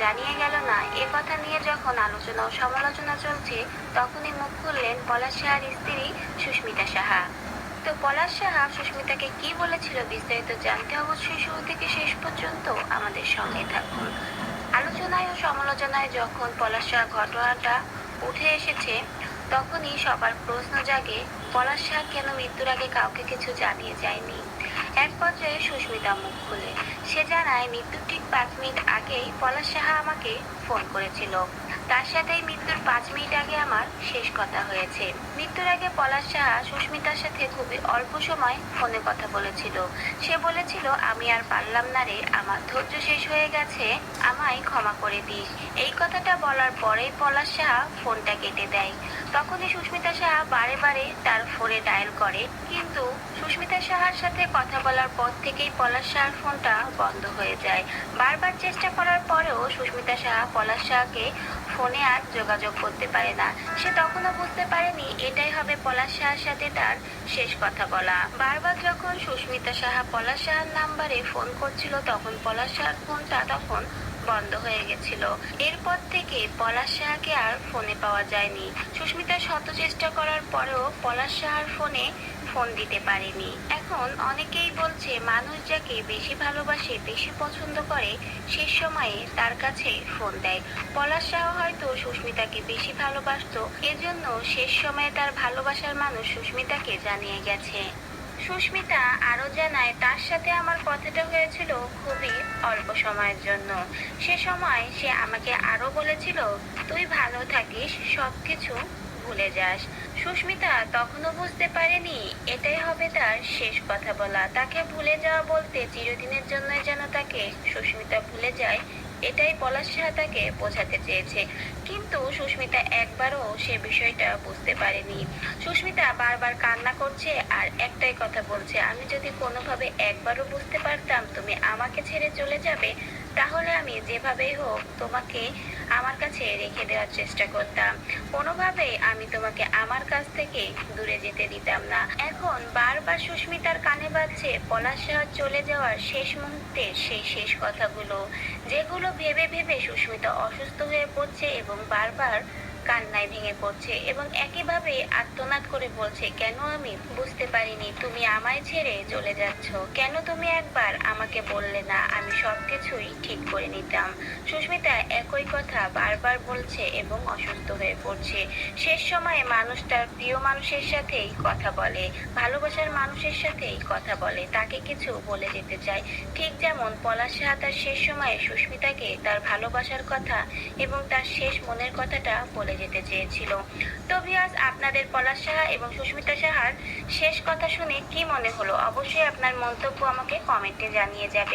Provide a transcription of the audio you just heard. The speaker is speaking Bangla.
জানিয়ে গেল না, এ কথা নিয়ে যখন আলোচনা ও সমালোচনা চলছে, তখনই মুখ খুললেন পলাশ সাহার স্ত্রী সুস্মিতা সাহা। তো পলাশ সাহা সুস্মিতাকে কি বলেছিল বিস্তারিত জানতে অবশ্যই শুরু থেকে শেষ পর্যন্ত আমাদের সঙ্গে থাকুন। আলোচনায় ও সমালোচনায় যখন পলাশ সাহা ঘটনাটা উঠে এসেছে, তখনই সবার প্রশ্ন জাগে, পলাশ সাহা কেন মৃত্যুর আগে কাউকে কিছু জানিয়ে যায়নি? এক পর্যায়ে সুস্মিতা মুখ খুলে। সে জানায়, মৃত্যুর ঠিক পাঁচ মিনিট আগেই পলাশ সাহা আমাকে ফোন করেছিল। তার সাথেই মৃত্যুর পাঁচ মিনিট আগে আমার শেষ কথা হয়েছে। মৃত্যুর আগে পলাশ সাহা সুস্মিতার সাথে খুবই অল্প সময় ফোনে কথা বলেছিল। সে বলেছিল, আমি আর পারলাম না রে, আমার ধৈর্য শেষ হয়ে গেছে, আমায় ক্ষমা করে দিস। এই কথাটা বলার পরেই পলাশ সাহা ফোনটা কেটে দেয়। তখনই সুস্মিতা সাহা বারে বারে তার ফোনে ডায়াল করে। কিন্তু সুস্মিতা সাহার সাথে কথা বলার পর থেকেই পলাশ সাহার ফোনটা বন্ধ হয়ে যায়। বারবার চেষ্টা করার পরেও সুস্মিতা সাহা পলাশ সাহাকে ফোনে আর যোগাযোগ করতে পারে না। সে তখনও বুঝতে পারেনি এটাই হবে পলাশ সাহার সাথে তার শেষ কথা বলা। বারবার যখন সুস্মিতা সাহা পলাশ সাহার নাম্বারে ফোন করছিল, তখন পলাশ সাহার ফোনটা তখন বন্ধ হয়ে গেছিল। এরপর থেকে পলাশ সাহাকে আর ফোনে পাওয়া যায়নি। সুস্মিতা শত চেষ্টা করার পরেও পলাশ সাহার ফোনে ফোন দিতে পারেনি। এখন অনেকেই বলছে, মানুষ যাকে বেশি ভালোবাসে, বেশি পছন্দ করে, সে সময়ে তার কাছে ফোন দেয়। পলাশ সাহা হয়তো সুস্মিতাকে বেশি ভালোবাসতো, এজন্য শেষ সময়ে তার ভালোবাসার মানুষ সুস্মিতাকে জানিয়ে গেছে। সুস্মিতা আরও জানায়, তার সাথে আমার কথাটা হয়েছিল খুবই অল্প সময়ের জন্য। সে সময় সে আমাকে আরও বলেছিল, তুই ভালো থাকিস, সবকিছু ভুলে যাস। সুস্মিতা তখনও বুঝতে পারেনি, এটাই হবে তার শেষ কথা বলা। তাকে ভুলে যাওয়া বলতে চিরদিনের জন্যই যেন তাকে সুস্মিতা ভুলে যায়, এটাই পলাশ সাহা তাকে বোঝাতে চেয়েছে। কিন্তু সুস্মিতা একবারও সে বিষয়টা বুঝতে পারেনি। সুস্মিতা বারবার কান্না করছে আর একটাই কথা বলছে, আমি যদি কোনোভাবে একবারও বুঝতে পারতাম তুমি আমাকে ছেড়ে চলে যাবে, তাহলে আমি যেভাবেই হোক তোমাকে আমার কাছে রেখে দেওয়ার চেষ্টা করতাম। কোনোভাবেই আমি তোমাকে আমার কাছ থেকে দূরে যেতে দিতাম না। এখন বারবার সুস্মিতার কানে বাজছে পলাশ চলে যাওয়ার শেষ মুহূর্তে সেই শেষ কথাগুলো, যেগুলো ভেবে ভেবে সুস্মিতা অসুস্থ হয়ে পড়ছে এবং বারবার কান্নায় ভেঙে পড়ছে এবং একইভাবে আত্মনাদ করে বলছে, কেন আমি? বুঝতে পারিনি। তুমি আমায় ছেড়ে চলে যাচ্ছ। কেন তুমি একবার আমাকে বললে না? আমি সবকিছুই ঠিক করে নিতাম। সুস্মিতা একই কথা বারবার বলছে এবং অসুস্থ হয়ে পড়ছে। শেষ সময়ে মানুষ তার প্রিয় মানুষের সাথেই কথা বলে, ভালোবাসার মানুষের সাথেই কথা বলে। তাকে কিছু বলে যেতে চায়। ঠিক যেমন পলাশ সাহা তার শেষ সময়ে সুস্মিতাকে তার ভালোবাসার কথা এবং তার শেষ মনের কথাটা বলে যেতে চেয়েছিল। তো আপনাদের পলাশ সাহা এবং সুস্মিতা সাহার শেষ কথা শুনে কি মনে হলো? অবশ্যই আপনার মন্তব্য আমাকে কমেন্টে জানিয়ে যাবে।